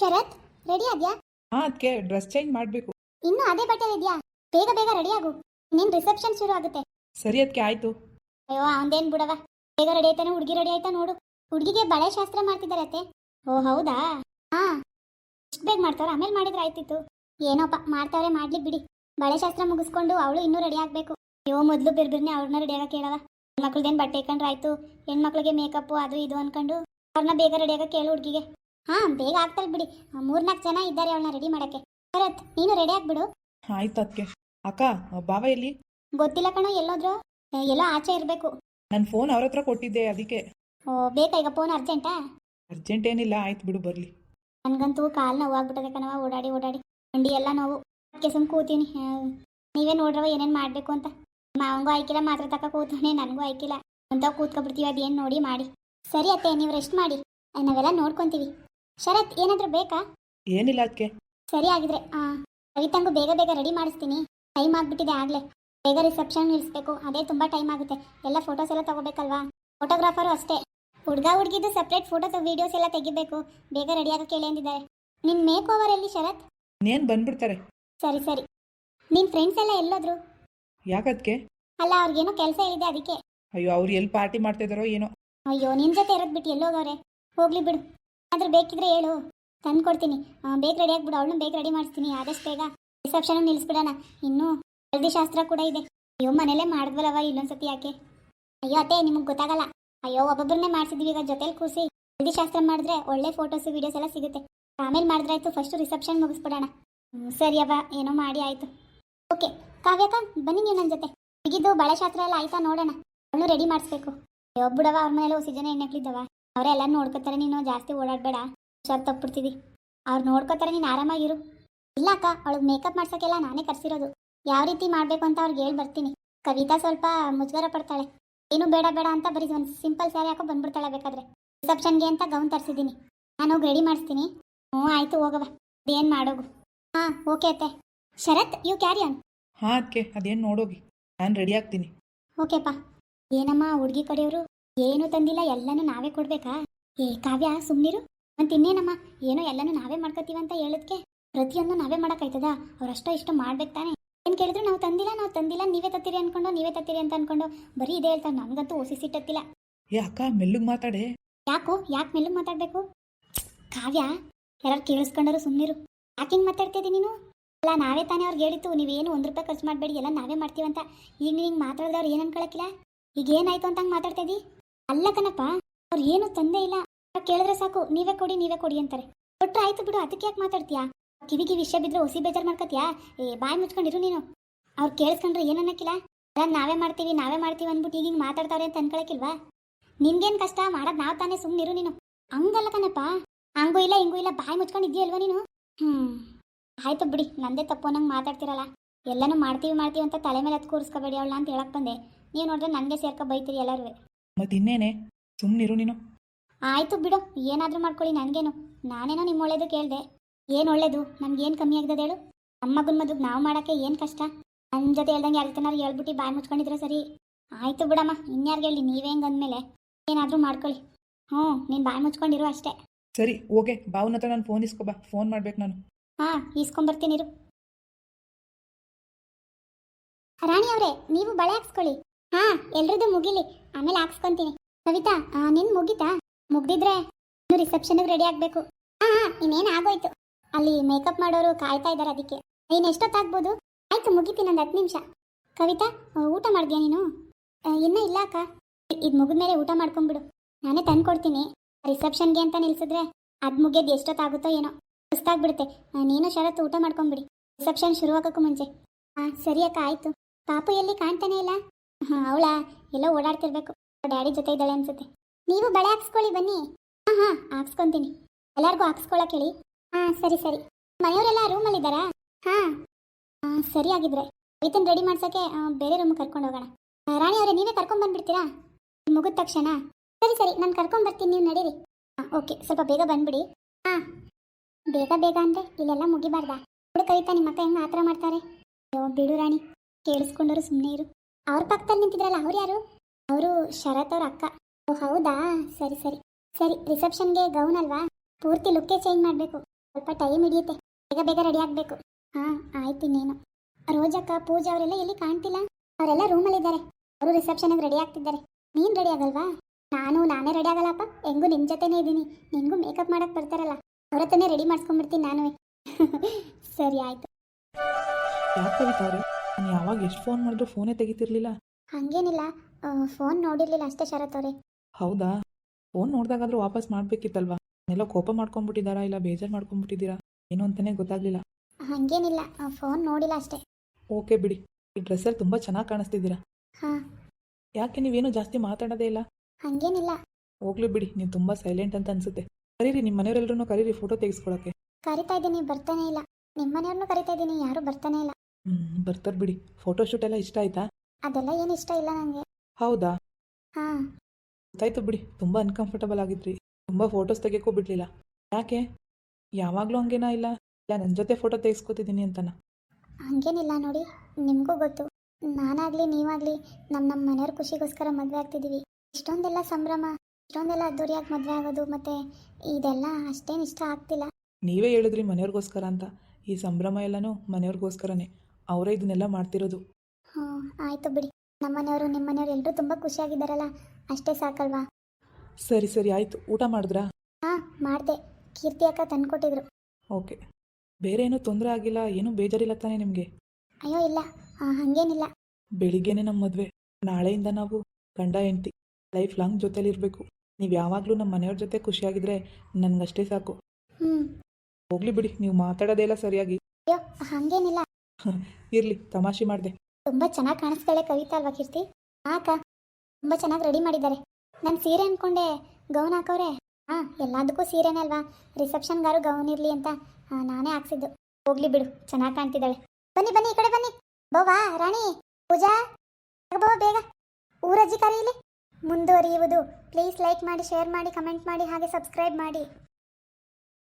ಶರತ್ ready ಆದ್ಯಾ ಹಾ ಅದಕ್ಕೆ dress change ಮಾಡಬೇಕು. ಇನ್ನು ಅದೇ ಬಟ್ಟೆ ಇದ್ಯಾ? ಬೇಗ ಬೇಗ ರೆಡಿ ಆಗು. ನಿನ್ ರಿಸೆಪ್ಷನ್ ಶುರು ಆಗುತ್ತೆ. ಸರಿ ಅದಕ್ಕೆ ಆಯ್ತು. ಅಯ್ಯೋ ಅವಂದೇನ್ ಬಿಡವ? ಬೇಗ ರೆಡಿ ಆಯ್ತಾನೆ ಹುಡುಗಿ ರೆಡಿ ಆಯ್ತಾ ನೋಡು. ಹುಡುಗಿಗೆ ಬಳೆ ಶಾಸ್ತ್ರ ಮಾಡ್ತಿದ್ದಾರೆ ಅತ್ತೆ. ಓ ಹೌದಾ? ಹಾ. ಇಷ್ಟು ಬೇಗ ಮಾಡ್ತಾರೆ ಆಮೇಲೆ ಮಾಡಿದ್ರೆ ಆಯ್ತಿತ್ತು. ಏನೋಪ್ಪ ಮಾಡ್ತಾವ್ರೆ ಮಾಡ್ಲಿ ಬಿಡಿ. ಬಳೆ ಶಾಸ್ತ್ರ ಮುಗಿಸ್ಕೊಂಡು ಅವಳು ಇನ್ನೂ ರೆಡಿ ಆಗ್ಬೇಕು. ಅಯ್ಯೋ ಮೊದಲು ಬಿರ್ಬಿರ್ನೆ ಅವ್ರನ್ನ ರೆಡಿ ಆಗಕ್ಕೆ ಹೇಳವ. ಹೆಣ್ಮಕ್ಳದೇನು ಬಟ್ಟೆ ಕಂಡ್ರೆ ಆಯ್ತು. ಹೆಣ್ಮಕ್ಳಿಗೆ ಮೇಕಪ್ ಅದು ಇದು ಅನ್ಕೊಂಡು ಅವ್ರನ್ನ ಬೇಗ ರೆಡಿ ಆಗಕ್ಕೆ ಹೇಳು ಹುಡುಗಿಗೆ. ಹಾ ಬೇಗ ಆಗ್ತಲ್ ಬಿಡಿ. ಮೂರ್ನಾಲ್ಕು ಜನ ಇದ್ದಾರೆ ಅವಳನ್ನ ರೆಡಿ ಮಾಡಕ್ಕೆ. ಭರತ್ ನೀನು ರೆಡಿ ಆಗ್ಬಿಡು. ಆಯ್ತು ಅದಕ್ಕೆ ಅಕ್ಕ ಬಾವ ಎಲ್ಲಿ? ಗೊತ್ತಿಲ್ಲ ಕಣೋ ಎಲ್ಲೋದ್ರು? ಎಲ್ಲ ಆಚೆ ಇರಬೇಕು. ನನ್ನ ಫೋನ್ ಅವ್ರ ಹತ್ರ ಕೊಟ್ಟಿದ್ದೆ ಅದಕ್ಕೆ. ಓ ಬೇಕಾ ಈಗ ಫೋನ್ ಅರ್ಜೆಂಟಾ ಅರ್ಜೆಂಟ್ ಏನಿಲ್ಲ ಆಯ್ತು ಬಿಡು ಬರಲಿ. ನನಗಂತೂ ಕಾಲು ನೋವು ಆಗ್ಬಿಟ್ಟದೆ ಕಣವ ಓಡಾಡಿ ಓಡಾಡಿ. ಮಂಡಿ ಎಲ್ಲ ನೋವು. ಅದಕ್ಕೆ ಸುಮ್ ಕೂತೀನಿ. ನೀವೇ ನೋಡ್ರವ ಏನೇನು ಮಾಡಬೇಕು ಅಂತ. ಮಾವಂಗೂ ಆಯ್ಕಿಲ್ಲ ಮಾತ್ರ ತಕ ಕೂತಾನೆ ನನಗೂ ಆಯ್ಕಿಲ್ಲ. ಅಂತ ಕೂತ್ಕೊಬಿಡ್ತೀವಿ ಅದೇನು ನೋಡಿ ಮಾಡಿ. ಸರಿ ಅತ್ತೆ ನೀವು ರೆಸ್ಟ್ ಮಾಡಿ. ನಾವೆಲ್ಲ ನೋಡ್ಕೊಂತೀವಿ. ಶರತ್ ಏನಾದರೂ ಬೇಕಾ? ಏನಿಲ್ಲ ಅದಕ್ಕೆ ಸರಿ ಆಗಿದ್ರೆ ಆ, ಕವಿತಂಗೂ ಬೇಗ ಬೇಗ ರೆಡಿ ಮಾಡಿಸ್ತೀನಿ. ಟೈಮ್ ಆಗ್ಬಿಟ್ಟಿದೆ ಆಗಲೇ. ಬೇಗ ರಿಸೆಪ್ಷನ್ ನಿಲ್ಲಿಸ್ಬೇಕು ಅದೇ ತುಂಬ ಟೈಮ್ ಆಗುತ್ತೆ. ಎಲ್ಲ ಫೋಟೋಸ್ ಎಲ್ಲ ತಗೋಬೇಕಲ್ವಾ? ಫೋಟೋಗ್ರಾಫರು ಅಷ್ಟೇ. ಹುಡ್ಗ ಹುಡುಗಿದು ಸಪ್ರೇಟ್ ಫೋಟೋಸ್ ವಿಡಿಯೋಸ್ ಎಲ್ಲ ತೆಗಿಬೇಕು. ಬೇಗ ರೆಡಿ ಆಗಕ್ಕೆ ಹೇಳಿ ಅಂದಿದ್ದಾರೆ. ನಿನ್ನ ಮೇಕ್ ಓವರ್ ಎಲ್ಲಿ ಶರತ್? ಇನ್ನೇನು ಬಂದ್ಬಿಡ್ತಾರೆ. ಸರಿ ಸರಿ. ನಿನ್ ಫ್ರೆಂಡ್ಸ್ ಎಲ್ಲ ಎಲ್ಲೋದ್ರು? ಯಾಕದ್ಕೆ? ಅಲ್ಲ ಅವ್ರಿಗೇನೋ ಕೆಲಸ ಹೇಳಿದೆ ಅದಕ್ಕೆ. ಅಯ್ಯೋ ಅವ್ರು ಎಲ್ಲಿ ಪಾರ್ಟಿ ಮಾಡ್ತಿದಾರೋ ಏನೋ. ಅಯ್ಯೋ ನಿನ್ ಜೊತೆ ಇರೋದು ಬಿಟ್ಟು ಎಲ್ಲೋಗವ್ರೆ. ಹೋಗ್ಲಿ ಬಿಡು. ಆದ್ರೂ ಬೇಕಿದ್ರೆ ಹೇಳು. ತಂದು ಕೊಡ್ತೀನಿ. ಬೇಗ ರೆಡಿ ಆಗ್ಬಿಡು. ಅವಳನ್ನ ಬೇಗ ರೆಡಿ ಮಾಡಿಸ್ತೀನಿ. ಆದಷ್ಟು ಬೇಗ ರಿಸೆಪ್ಷನ್ ನಿಲ್ಲಿಸ್ಬಿಡೋಣ. ಇನ್ನೂ ಹಳದಿ ಶಾಸ್ತ್ರ ಕೂಡ ಇದೆ. ಅಯ್ಯೋ, ಮನೇಲೇ ಮಾಡಿದ್ವಲ್ಲವ ಇಲ್ಲೊಂದ್ಸತಿ ಯಾಕೆ? ಅಯ್ಯೋ, ಅತ್ತೆ, ನಿಮಗೆ ಗೊತ್ತಾಗಲ್ಲ. ಅಯ್ಯೋ ಒಬ್ಬೊಬ್ಬರನ್ನೇ ಮಾಡಿಸಿದ್ವಿ ಈಗ ಜೊತೆಲಿ ಕೂರಿಸಿ. ಹಳದಿ ಶಾಸ್ತ್ರ ಮಾಡಿದ್ರೆ ಒಳ್ಳೆ ಫೋಟೋಸ್ ವಿಡಿಯೋಸ್ ಎಲ್ಲ ಸಿಗುತ್ತೆ. ಆಮೇಲೆ ಮಾಡಿದ್ರೆ ಆಯ್ತು ಫಸ್ಟ್ ರಿಸೆಪ್ಷನ್ ಮುಗಿಸ್ಬಿಡೋಣ. ಸರಿ ಅವ ಏನೋ ಮಾಡಿ ಆಯ್ತು. ಓಕೆ, ಕಾವ್ಯಕ್ಕ, ಬನ್ನಿ ನೀವು ನನ್ನ ಜೊತೆ. ಬಿಗಿದ್ದು ಬಳೆ ಶಾಸ್ತ್ರ ಎಲ್ಲ ಆಯ್ತಾ ನೋಡೋಣ. ಅವಳು ರೆಡಿ ಮಾಡಿಸ್ಬೇಕು. ಒಬ್ಬಡವ ಅವ್ರ ಮನೇಲಿ ಹೊಸ ಜನ ಹೆಣ್ಮಕ್ಳಿದ್ದವ ಅವರೆಲ್ಲ ನೋಡ್ಕೋತಾರೆ ನೀನು ಜಾಸ್ತಿ ಓಡಾಡಬೇಡ ಹುಷಾರು ತಪ್ಪಿಡ್ತೀವಿ ಅವ್ರು ನೋಡ್ಕೋತಾರೆ ನೀನು ಆರಾಮಾಗಿರು. ಇಲ್ಲ ಅಕ್ಕ ಅವಳಿಗೆ ಮೇಕಪ್ ಮಾಡ್ಸೋಕ್ಕೆಲ್ಲ ನಾನೇ ಕರ್ಸಿರೋದು. ಯಾವ ರೀತಿ ಮಾಡಬೇಕು ಅಂತ ಅವ್ರಿಗೆ ಹೇಳಿ ಬರ್ತೀನಿ. ಕವಿತಾ ಸ್ವಲ್ಪ ಮುಜುಗರ ಪಡ್ತಾಳೆ. ಏನು ಬೇಡ ಬೇಡ ಅಂತ ಬರೀ ಒಂದು ಸಿಂಪಲ್ ಸ್ಯಾರಿ ಹಾಕೋ ಬಂದ್ಬಿಡ್ತಾಳೆ ಬೇಕಾದ್ರೆ. ರಿಸೆಪ್ಷನ್ಗೆ ಅಂತ ಗೌನ್ ತರಿಸಿದ್ದೀನಿ. ನಾನು ಹೋಗಿ ರೆಡಿ ಮಾಡಿಸ್ತೀನಿ. ಹ್ಞೂ ಆಯಿತು ಹೋಗವ ಏನು ಮಾಡೋಗು? ಹಾಂ ಓಕೆ ಅತ್ತೆ. ಶರತ್ ಯು ಕ್ಯಾರಿ ಆನ್ ಹಾಂ ಅದಕ್ಕೆ ಅದೇನು ನೋಡೋಗಿ. ನಾನು ರೆಡಿ ಆಗ್ತೀನಿ. ಓಕೆಪ್ಪ. ಏನಮ್ಮ ಹುಡುಗಿ ಕಡೆಯವರು? ಏನು ತಂದಿಲ್ಲ ಎಲ್ಲನೂ ನಾವೇ ಕೊಡ್ಬೇಕಾ? ಏ ಕಾವ್ಯ ಸುಮ್ನಿರು. ಅಂತ ಇನ್ನೇನಮ್ಮ? ಏನೋ ಎಲ್ಲನೂ ನಾವೇ ಮಾಡ್ಕೋತೀವಂತ ಹೇಳಿದ್ಕೆ? ಪ್ರತಿಯೊಂದು ನಾವೇ ಮಾಡೋಕ್ಕಾಯ್ತದ? ಅವ್ರಷ್ಟೋ ಇಷ್ಟು ಮಾಡ್ಬೇಕು ತಾನೆ. ಏನು ಕೇಳಿದ್ರು ನಾವು ತಂದಿಲ್ಲ ನಾವು ತಂದಿಲ್ಲ ನೀವೇ ತತ್ತೀರಿ ಅನ್ಕೊಂಡು ನೀವೇ ತತ್ತೀರಿ ಅಂತ ಅನ್ಕೊಂಡು ಬರೀ ಇದೇ ಹೇಳ್ತಾರೆ ನನಗಂತೂ ಓಸಿ ಸಿಟ್ಟತ್ತಿಲ್ಲ ಏ ಅಕ್ಕ ಮೆಲ್ಲಗೆ ಮಾತಾಡೆ. ಯಾಕೋ ಯಾಕೆ ಮೆಲ್ಲಗೆ ಮಾತಾಡಬೇಕು? ಕಾವ್ಯ ಯಾರು ಕೇಳಿಸ್ಕೊಂಡರು ಸುಮ್ಮನಿರು ಯಾಕೆ ಹಿಂಗೆ ಮಾತಾಡ್ತಿದ್ದಿ ನೀನು? ಅಲ್ಲ ನಾವೇ ತಾನೇ ಅವ್ರಿಗೆ ಹೇಳಿತ್ತು ನೀವೇನು ಒಂದು ರೂಪಾಯಿ ಖರ್ಚು ಮಾಡಬೇಡಿ ಎಲ್ಲ ನಾವೇ ಮಾಡ್ತೀವಂತ. ಈಗ ನೀನು ಹಿಂಗೆ ಮಾತಾಡಿದವ್ರು ಏನು ಅನ್ಕೊಳಕಿಲ್ಲ ಈಗ ಏನಾಯ್ತು ಅಂತ ಹಂಗೆ ಅಲ್ಲ ಕಣಪ್ಪ, ಅವ್ರು ಏನು ತಂದೆ ಇಲ್ಲ. ಕೇಳಿದ್ರೆ ಸಾಕು, ನೀವೇ ಕೊಡಿ ನೀವೇ ಕೊಡಿ ಅಂತಾರೆ. ಕೊಟ್ರೆ ಆಯ್ತು ಬಿಡು, ಅದಕ್ಕೆ ಯಾಕೆ ಮಾತಾಡ್ತೀಯಾ? ಕಿವಿಗೆ ವಿಷಯ ಬಿದ್ರೆ ಹೊಸಿ ಬೇಜಾರು ಮಾಡ್ಕೊತೀಯಾ? ಏ, ಬಾಯಿ ಮುಚ್ಕೊಂಡಿರು ನೀನು. ಅವ್ರು ಕೇಳಿಸ್ಕೊಂಡ್ರೆ ಏನು ಅನ್ನಕ್ಕಿಲ್ಲ? ಅಲ್ಲ ನಾವೇ ಮಾಡ್ತೀವಿ ನಾವೇ ಮಾಡ್ತೀವಿ ಅಂದ್ಬಿಟ್ಟು ಈಗ ಹಿಂಗೆ ಮಾತಾಡ್ತಾವ್ರೆ ಅಂತ ಅನ್ಕೊಳಕ್ಕಿಲ್ವಾ? ನಿನ್ಗೇನು ಕಷ್ಟ? ಮಾಡೋದು ನಾವು ತಾನೇ ಸುಮ್ಮನಿರು ನೀನು. ಹಂಗಲ್ಲ ಕಣಪ್ಪ. ಹಂಗೂ ಇಲ್ಲ, ಹಿಂಗೂ ಇಲ್ಲ, ಬಾಯಿ ಮುಚ್ಕೊಂಡಿದ್ಯಲ್ವ ನೀನು? ಹ್ಮ್. ಆಯ್ತು ಬಿಡಿ, ನಂದೇ ತಪ್ಪು ನಂಗೆ ಮಾತಾಡ್ತಿರಲ್ಲ. ಎಲ್ಲನೂ ಮಾಡ್ತೀವಿ ಮಾಡ್ತೀವಿ ಅಂತ ತಲೆ ಮೇಲೆ ಹತ್ತು ಕೂರಿಸ್ಕೋಬೇಡಿ ಅವಳ ಅಂತ ಹೇಳಕ್ ಬಂದೆ. ನೀವು ನೋಡಿದ್ರೆ ನನಗೆ ಸೇರ್ಕೊ ಬೈತೀರಿ ಎಲ್ಲರೂ ಮತ್ತು ಇನ್ನೇನೆ ಸುಮ್ಮನಿರು ನೀನು. ಆಯ್ತು ಬಿಡು ಏನಾದರೂ ಮಾಡ್ಕೊಳ್ಳಿ ನನಗೇನು. ನಾನೇನೋ ನಿಮ್ಮ ಒಳ್ಳೇದು ಕೇಳಿದೆ. ಏನು ಒಳ್ಳೇದು? ನಮ್ಗೇನು ಕಮ್ಮಿ ಆಗ್ತದೆ ಹೇಳು? ನಮ್ಮ ಮಗನ ಮದುವೆ ನಾವು ಮಾಡೋಕ್ಕೆ ಏನು ಕಷ್ಟ? ನನ್ನ ಜೊತೆ ಹೇಳ್ದಂಗೆ ಯಾರಿಗನಾರು ಹೇಳ್ಬಿಟ್ಟು ಬಾಯಿ ಮುಚ್ಕೊಂಡಿದ್ರೆ ಸರಿ. ಆಯ್ತು ಬಿಡಮ್ಮ ಇನ್ಯಾರಿಗೆ ಹೇಳಿ ನೀವೇ ಹೆಂಗೆ ಅಂದಮೇಲೆ? ಏನಾದರೂ ಮಾಡ್ಕೊಳ್ಳಿ. ಹ್ಞೂ ನೀನು ಬಾಯಿ ಮುಚ್ಕೊಂಡಿರು ಅಷ್ಟೇ. ಸರಿ ಓಕೆ ಬಾವನ ಹತ್ರ ನಾನು ಫೋನ್ ಇಸ್ಕೊಬಾ. ಫೋನ್ ಮಾಡ್ಬೇಕು ನಾನು. ಹಾ ಇಸ್ಕೊಂಬರ್ತೀನಿ ಇರು. ರಾಣಿ ಅವರೇ ನೀವು ಬಳೆ ಹಾಕ್ಸ್ಕೊಳ್ಳಿ. ಹಾ, ಎಲ್ರದ್ದು ಮುಗಿಲಿ. ಆಮೇಲೆ ಹಾಕ್ಸ್ಕೊಂತೀನಿ. ಕವಿತಾ ನಿನ್ ಮುಗಿತಾ? ಮುಗ್ದಿದ್ರೆ ರಿಸೆಪ್ಷನ್ಗೆ ರೆಡಿ ಆಗ್ಬೇಕು. ಹಾ ಹಾ, ಇನ್ನೇನು ಆಗೋಯ್ತು. ಅಲ್ಲಿ ಮೇಕಪ್ ಮಾಡೋರು ಕಾಯ್ತಾ ಇದ್ದಾರೆ ಅದಕ್ಕೆ. ಇನ್ನು ಎಷ್ಟೊತ್ತಾಗ್ಬೋದು? ಆಯ್ತು, ಮುಗಿತೀನಿ ಒಂದು ಹತ್ತು ನಿಮಿಷ. ಕವಿತಾ ಊಟ ಮಾಡಿದ್ಯಾ ನೀನು? ಇನ್ನ ಇಲ್ಲ ಅಕ್ಕ. ಇದು ಮುಗಿದ್ಮೇಲೆ ಊಟ ಮಾಡ್ಕೊಂಡ್ಬಿಡು. ನಾನೇ ತಂದು ಕೊಡ್ತೀನಿ ರಿಸೆಪ್ಷನ್ಗೆ ಅಂತ ನಿಲ್ಸಿದ್ರೆ ಅದು ಮುಗಿಯೋದು ಎಷ್ಟೊತ್ತಾಗುತ್ತೋ ಏನೋ. ಸುಸ್ತಾಗ್ಬಿಡುತ್ತೆ. ನೀನು ಶರತ್ ಊಟ ಮಾಡ್ಕೊಂಬಿಡಿ ರಿಸೆಪ್ಷನ್ ಶುರು ಶುರುವಾಗಕ್ಕೂ ಮುಂಚೆ. ಹಾ ಸರಿ ಅಕ್ಕ, ಆಯಿತು. ಪಾಪು ಎಲ್ಲಿ ಕಾಣ್ತಾನೆ ಇಲ್ಲ? ಹಾಂ ಅವಳಾ ಎಲ್ಲೋ ಓಡಾಡ್ತಿರ್ಬೇಕು. ಡ್ಯಾಡಿ ಜೊತೆ ಇದ್ದಾಳೆ ಅನ್ಸುತ್ತೆ. ನೀವು ಬಳೆ ಹಾಕ್ಸ್ಕೊಳ್ಳಿ ಬನ್ನಿ. ಹಾಂ ಹಾಂ, ಹಾಕ್ಸ್ಕೊಂತೀನಿ. ಎಲ್ಲರಿಗೂ ಹಾಕ್ಸ್ಕೊಳಕ್ ಹೇಳಿ ಹಾಂ, ಸರಿ ಸರಿ. ಮನೆಯವರೆಲ್ಲ ರೂಮಲ್ಲಿದ್ದಾರಾ? ಹಾಂ. ಹಾಂ ಸರಿ ಆಗಿದ್ರೆ ವಿತನ್ ರೆಡಿ ಮಾಡ್ಸೋಕ್ಕೆ ಬೇರೆ ರೂಮ್ ಕರ್ಕೊಂಡು ಹೋಗೋಣ. ರಾಣಿ ಅವರೇ, ನೀವೇ ಕರ್ಕೊಂಡು ಬಂದ್ಬಿಡ್ತೀರಾ? ಮುಗಿದ ತಕ್ಷಣ. ಸರಿ ಸರಿ, ನಾನು ಕರ್ಕೊಂಡು ಬರ್ತೀನಿ, ನೀವು ನಡೀರಿ. ಹಾಂ ಓಕೆ, ಸ್ವಲ್ಪ ಬೇಗ ಬಂದ್ಬಿಡಿ. ಹಾಂ. ಬೇಗ ಬೇಗ ಅಂದರೆ ಇಲ್ಲೆಲ್ಲ ಮುಗಿಬಾರ್ದಾ? ಬಿಡು ಕವಿತಾ ನಿಮ್ಮ ಅಕ್ಕ ಹೆಂಗೆ ಆತರ ಮಾಡ್ತಾರೆ? ಅಯ್ಯೋ, ಬಿಡು ರಾಣಿ. ಕೇಳಿಸ್ಕೊಂಡರು ಸುಮ್ಮನೆ ಇರು. ಅವ್ರ ಪಕ್ಕದಲ್ಲಿ ನಿಂತಿದ್ರಲ್ಲ, ಅವ್ರು ಯಾರು? ಅವರು ಶರತ್ ಅವ್ರ ಅಕ್ಕ. ಓ, ಹೌದಾ? ಸರಿ ಸರಿ. ಸರಿ ರಿಸೆಪ್ಷನ್ಗೆ ಗೌನ್ ಅಲ್ವಾ? ಪೂರ್ತಿ ಲುಕ್ಕೇ ಚೇಂಜ್ ಮಾಡಬೇಕು. ಸ್ವಲ್ಪ ಟೈಮ್ ಹಿಡಿಯುತ್ತೆ. ಬೇಗ ಬೇಗ ರೆಡಿ ಆಗಬೇಕು. ಹಾಂ, ಆಯ್ತು ಇನ್ನೇನು. ರೋಜಕ್ಕ, ಪೂಜಾ ಅವರೆಲ್ಲ ಎಲ್ಲಿ ಕಾಣ್ತಿಲ್ಲ? ಅವರೆಲ್ಲ ರೂಮಲ್ಲಿದ್ದಾರೆ ಅವರು ರಿಸೆಪ್ಷನ್ಗೆ ರೆಡಿ ಆಗ್ತಿದ್ದಾರೆ. ನೀನು ರೆಡಿ ಆಗಲ್ವಾ? ನಾನು, ನಾನೇ ರೆಡಿ ಆಗಲ್ಲಪ್ಪ ಹೆಂಗೂ ನಿಮ್ಮ ಜೊತೆನೇ ಇದ್ದೀನಿ. ನಿನಗೂ ಮೇಕಪ್ ಮಾಡಕ್ಕೆ ಬರ್ತಾರಲ್ಲ. ಅವ್ರ ಹತ್ರನೇ ರೆಡಿ ಮಾಡಿಸ್ಕೊಂಡ್ಬಿಡ್ತೀನಿ ನಾನು ಸರಿ, ಆಯ್ತು. ನಾನು ಯಾವಾಗ ಎಷ್ಟು ಫೋನ್ ಮಾಡಿದ್ರು ಫೋನೇ ತೆಗಿತಿರ್ಲಿಲ್ಲ. ಹಂಗೇನಿಲ್ಲ ಫೋನ್ ನೋಡಿರ್ಲಿಲ್ಲ ಅಷ್ಟೇ ಶರತ್ ಅವರೇ. ಹೌದಾ? ಫೋನ್ ನೋಡಿದಾಗಾದ್ರೂ ವಾಪಸ್ ಮಾಡ್ಬೇಕಿತ್ತಲ್ವಾ? ಎಲ್ಲ ಕೋಪ ಮಾಡ್ಕೊಂಡ್ಬಿಟ್ಟಿದ್ದಾರಾ ಇಲ್ಲ ಬೇಜಾರು ಮಾಡ್ಕೊಂಡ್ಬಿಟ್ಟಿದ್ದೀರಾ ಏನು ಅಂತಾನೆ ಗೊತ್ತಾಗ್ಲಿಲ್ಲ. ಹಂಗೇನಿಲ್ಲ ಫೋನ್ ನೋಡಿಲ್ಲ ಅಷ್ಟೇ. ಓಕೆ ಬಿಡಿ ಈ ಡ್ರೆಸ್ಸಲ್ಲಿ ತುಂಬ ಚೆನ್ನಾಗಿ ಕಾಣಿಸ್ತಿದ್ದೀರಾ? ಹಾಂ. ಯಾಕೆ ನೀವೇನು ಜಾಸ್ತಿ ಮಾತಾಡೋದೇ ಇಲ್ಲ? ಹಂಗೇನಿಲ್ಲ. ಹೋಗ್ಲಿ ಬಿಡಿ ನೀವು ತುಂಬಾ ಸೈಲೆಂಟ್ ಅಂತ ಅನ್ಸುತ್ತೆ. ಕರೀರಿ ನಿಮ್ಮ ಮನೆಯವರೆಲ್ಲರೂ ಕರೀರಿ ಫೋಟೋ ತೆಗೆಸ್ಕೊಳಕ್ಕೆ. ಕರಿತಾ ಇದ್ದೀನಿ ಬರ್ತಾನೆ ಇಲ್ಲ. ನಿಮ್ಮ ಮನೆಯವ್ರನ್ನೂ ಕರಿತಾ ಇದ್ದೀನಿ ಯಾರು ಬರ್ತಾನೆ ಇಲ್ಲ. ಬರ್ತಾರೆ ಬಿಡಿ. ಫೋಟೋ ಶೂಟ್ ಎಲ್ಲ ಇಷ್ಟ ಆಯ್ತಾ? ಅದೆಲ್ಲ ಏನು ಇಷ್ಟ ಇಲ್ಲ ನನಗೆ ಹೌದಾ? ಹಾಂ. ಗೊತ್ತಾಯ್ತು ಬಿಡಿ. ತುಂಬ ಅನ್ಕಂಫರ್ಟಬಲ್ ಆಗಿದ್ರಿ. ತುಂಬ ಫೋಟೋಸ್ ತೆಗಿಯೋಕ್ಕೂ ಬಿಡ್ಲಿಲ್ಲ. ಯಾಕೆ? ಯಾವಾಗಲೂ ಹಂಗೇನ ಇಲ್ಲ? ಇಲ್ಲ ನನ್ನ ಜೊತೆ ಫೋಟೋ ತೆಗೆಸ್ಕೊತಿದ್ದೀನಿ ಅಂತನ? ಹಂಗೇನಿಲ್ಲ ನೋಡಿ. ನಿಮಗೂ ಗೊತ್ತು. ನಾನಾಗಲಿ ನೀವಾಗಲಿ ನಮ್ಮ ನಮ್ಮ ಮನೆಯವ್ರ ಖುಷಿಗೋಸ್ಕರ ಮದುವೆ ಆಗ್ತಿದ್ದೀವಿ ಇಷ್ಟೊಂದೆಲ್ಲ ಸಂಭ್ರಮ ಇಷ್ಟೊಂದೆಲ್ಲ ಅದ್ದೂರಿಯಾಗಿ ಮದುವೆ ಆಗೋದು ಮತ್ತು ಇದೆಲ್ಲ ಅಷ್ಟೇನು ಇಷ್ಟ ಆಗ್ತಿಲ್ಲ. ನೀವೇ ಹೇಳಿದ್ರಿ ಮನೆಯವ್ರಿಗೋಸ್ಕರ ಅಂತ. ಈ ಸಂಭ್ರಮ ಎಲ್ಲನೂ ಮನೆಯವ್ರಿಗೋಸ್ಕರನೇ. ಅವರೇ ಇದನ್ನೆಲ್ಲ ಮಾಡ್ತಿರೋದು. ಹ್ಞೂ ಆಯಿತು ಬಿಡಿ. ನಮ್ಮನೆಯವರು ನಿಮ್ಮನೆಯವರು ನಿಮ್ಮ ಮನೆಯವರು ಎಲ್ಲರೂ ತುಂಬಾ ಖುಷಿಯಾಗಿದ್ದಾರಲ್ಲ. ಅಷ್ಟೇ ಸಾಕಲ್ವಾ? ಸರಿ ಸರಿ ಆಯ್ತು. ಊಟ ಮಾಡಿದ್ರಾ? ಹಾ ಮಾಡ್ದೆ. ಕೀರ್ತಿ ಅಕ್ಕ ತಂದ್ಕೊಟ್ಟಿದ್ರು. ಓಕೆ. ಬೇರೆ ಏನೂ ತೊಂದರೆ ಆಗಿಲ್ಲ ಏನೂ ಬೇಜಾರಿಲ್ಲ ತಾನೇ ನಿಮಗೆ? ಅಯ್ಯೋ ಇಲ್ಲ. ಆ, ಬೆಳಿಗ್ಗೆನೆ ಬೆಳಿಗ್ಗೆನೇ ನಮ್ಮ ಮದುವೆ. ನಾಳೆಯಿಂದ ನಾವು ಗಂಡ ಹೆಂಡ್ತಿ ಲೈಫ್ ಲಾಂಗ್ ಜೊತೆಲಿ ಇರಬೇಕು. ನೀವು ಯಾವಾಗಲೂ ನಮ್ಮ ಮನೆಯವ್ರ ಜೊತೆ ಖುಷಿಯಾಗಿದ್ರೆ ನನಗಷ್ಟೇ ಸಾಕು. ಹ್ಞೂ ಹೋಗ್ಲಿ ಬಿಡಿ ನೀವು ಮಾತಾಡೋದೇ ಇಲ್ಲ ಸರಿಯಾಗಿ. ಅಯ್ಯೋ ಹಾಗೇನಿಲ್ಲ. ಇರಲಿ, ತಮಾಷೆ ಮಾಡಿದೆ. ತುಂಬಾ ಚೆನ್ನಾಗಿ ಕಾಣಿಸ್ತಾಳೆ ಕವಿತಾ ಅಲ್ವಾ ಕೀರ್ತಿ? ಆಕ ತುಂಬಾ ಚೆನ್ನಾಗಿ ರೆಡಿ ಮಾಡಿದ್ದಾರೆ. ನಾನು ಸೀರೆ ಅನ್ಕೊಂಡೆ ಗೌನ್ ಹಾಕವ್ರೆ. ಹಾ, ಎಲ್ಲದಕ್ಕೂ ಸೀರೆನೇ ಅಲ್ವಾ? ರಿಸೆಪ್ಷನ್ಗಾರು ಗೌನ್ ಇರಲಿ ಅಂತ ನಾನೇ ಹಾಕ್ಸಿದ್ದು. ಹೋಗ್ಲಿ ಬಿಡು, ಚೆನ್ನಾಗಿ ಕಾಣ್ತಿದ್ದಾಳೆ. ಬನ್ನಿ ಬನ್ನಿ, ಈ ಕಡೆ ಬನ್ನಿ. ಬೋವಾ, ರಾಣಿ, ಪೂಜಾ ಬೋವಾ ಬೇಗ. ಊರಜ್ಜಿ ಕರೀಲಿ ಮುಂದುವರಿಯುವುದು. ಪ್ಲೀಸ್ ಲೈಕ್ ಮಾಡಿ, ಶೇರ್ ಮಾಡಿ, ಕಮೆಂಟ್ ಮಾಡಿ, ಹಾಗೆ ಸಬ್ಸ್ಕ್ರೈಬ್ ಮಾಡಿ.